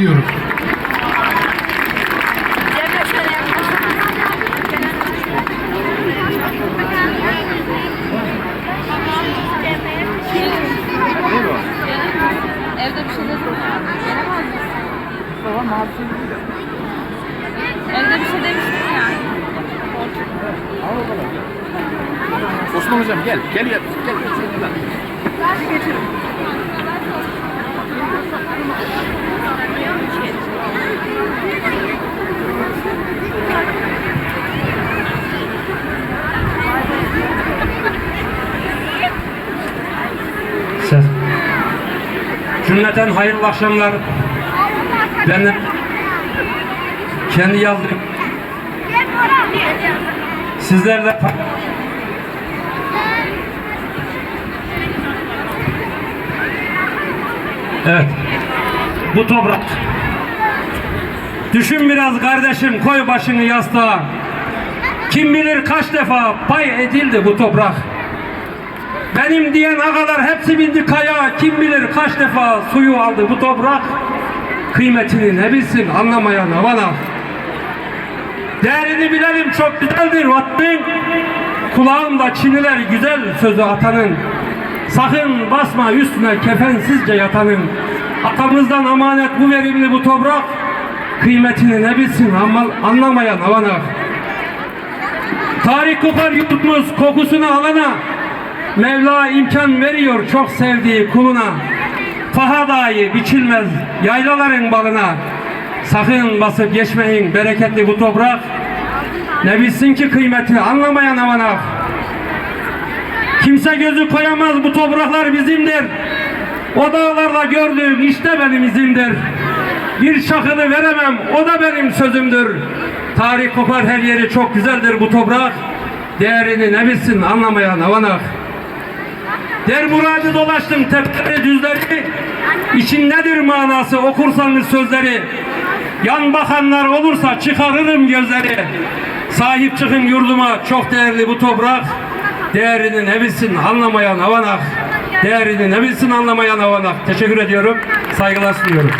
bekliyoruz. Evde bir şey dedim ya. Gene mi aldın? Baba mazlum. Evde bir şey demiştin ya. Osman hocam gel. Gel gel. Gel. Ses. Cümleten hayırlı akşamlar. Ben kendi yazdığım sizlerle Evet. Bu toprak. Düşün biraz kardeşim koy başını yastığa. Kim bilir kaç defa pay edildi bu toprak. Benim diyen ağalar hepsi bindi kaya. Kim bilir kaç defa suyu aldı bu toprak. Kıymetini ne bilsin anlamayan havana. Değerini bilelim çok güzeldir vatanın. Kulağımda çiniler güzel sözü atanın. Sakın basma üstüne kefensizce yatanın. Atamızdan emanet bu verimli bu toprak. Kıymetini ne bilsin ama anlamayan havana. Tarih kokar yurtumuz kokusunu alana. Mevla imkan veriyor çok sevdiği kuluna. Faha dahi biçilmez yaylaların balına. Sakın basıp geçmeyin bereketli bu toprak. Ne bilsin ki kıymeti anlamayan avana. Kimse gözü koyamaz bu topraklar bizimdir. O dağlarla gördüğüm işte benim izimdir. Bir şakını veremem o da benim sözümdür. Tarih kopar her yeri çok güzeldir bu toprak. Değerini ne bilsin anlamayan avanak. Der muradı dolaştım tepeleri düzleri. İçindedir manası okursanız sözleri. Yan bakanlar olursa çıkarırım gözleri. Sahip çıkın yurduma çok değerli bu toprak. Değerini ne bilsin anlamayan avanak. Değerini ne bilsin anlamayan avanak. Teşekkür ediyorum. Saygılar sunuyorum.